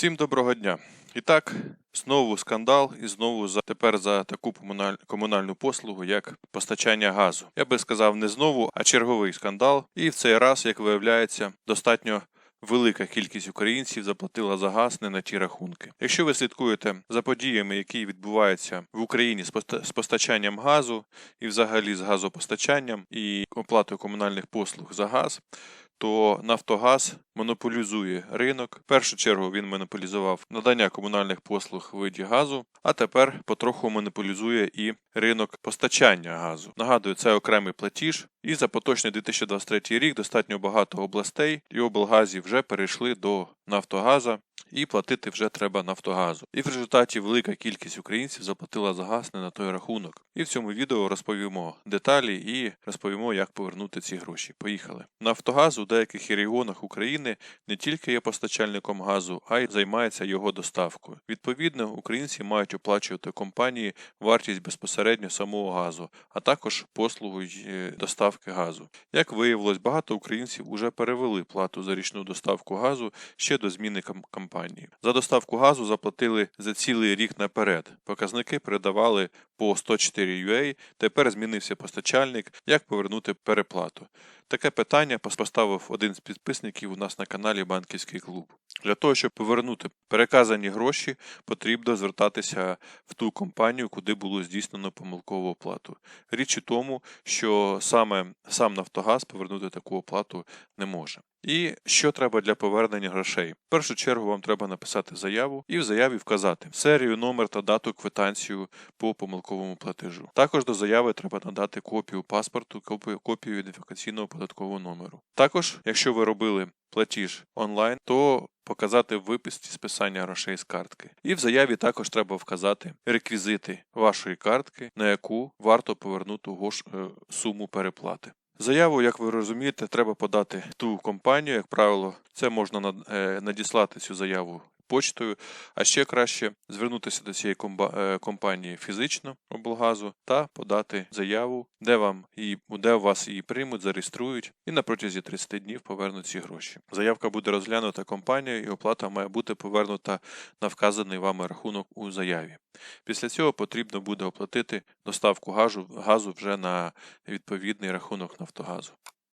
Всім доброго дня. І так, знову скандал, і знову за тепер за таку комуналь- комунальну послугу, як постачання газу. Я би сказав, не знову, а черговий скандал. І в цей раз, як виявляється, достатньо. Велика кількість українців заплатила за газ не на ті рахунки. Якщо ви слідкуєте за подіями, які відбуваються в Україні з постачанням газу і взагалі з газопостачанням і оплатою комунальних послуг за газ, то Нафтогаз монополізує ринок. В першу чергу він монополізував надання комунальних послуг в виді газу, а тепер потроху монополізує і ринок постачання газу. Нагадую, це окремий платіж, і за поточний 2023 рік достатньо багато областей і облгазів вже перейшли до Нафтогаза. І платити вже треба Нафтогазу. І в результаті велика кількість українців заплатила за газ не на той рахунок. І в цьому відео розповімо деталі і розповімо, як повернути ці гроші. Поїхали. Нафтогаз у деяких регіонах України не тільки є постачальником газу, а й займається його доставкою. Відповідно, українці мають оплачувати компанії вартість безпосередньо самого газу, а також послугу е, доставки газу. Як виявилось, багато українців уже перевели плату за річну доставку газу ще до зміни кампанії. За доставку газу заплатили за цілий рік наперед. Показники передавали по 104 UA, тепер змінився постачальник, як повернути переплату. Таке питання пос- поставив один з підписників у нас на каналі Банківський клуб. Для того, щоб повернути переказані гроші, потрібно звертатися в ту компанію, куди було здійснено помилкову оплату. Річ у тому, що саме сам Нафтогаз повернути таку оплату не може. І що треба для повернення грошей? В першу чергу вам треба написати заяву і в заяві вказати серію, номер та дату квитанцію по помилковому платежу. Також до заяви треба надати копію паспорту, копію, ідентифікаційного податкового номеру. Також, якщо ви робили платіж онлайн, то показати в виписці списання грошей з картки. І в заяві також треба вказати реквізити вашої картки, на яку варто повернути е, суму переплати. Заяву, як ви розумієте, треба подати ту компанію, як правило, це можна е, надіслати цю заяву почтою, а ще краще звернутися до цієї е, компанії фізично облгазу та подати заяву, де вам її, де вас її приймуть, зареєструють і на протязі 30 днів повернуть ці гроші. Заявка буде розглянута компанією і оплата має бути повернута на вказаний вами рахунок у заяві. Після цього потрібно буде оплатити доставку газу, газу вже на відповідний рахунок Нафтогазу.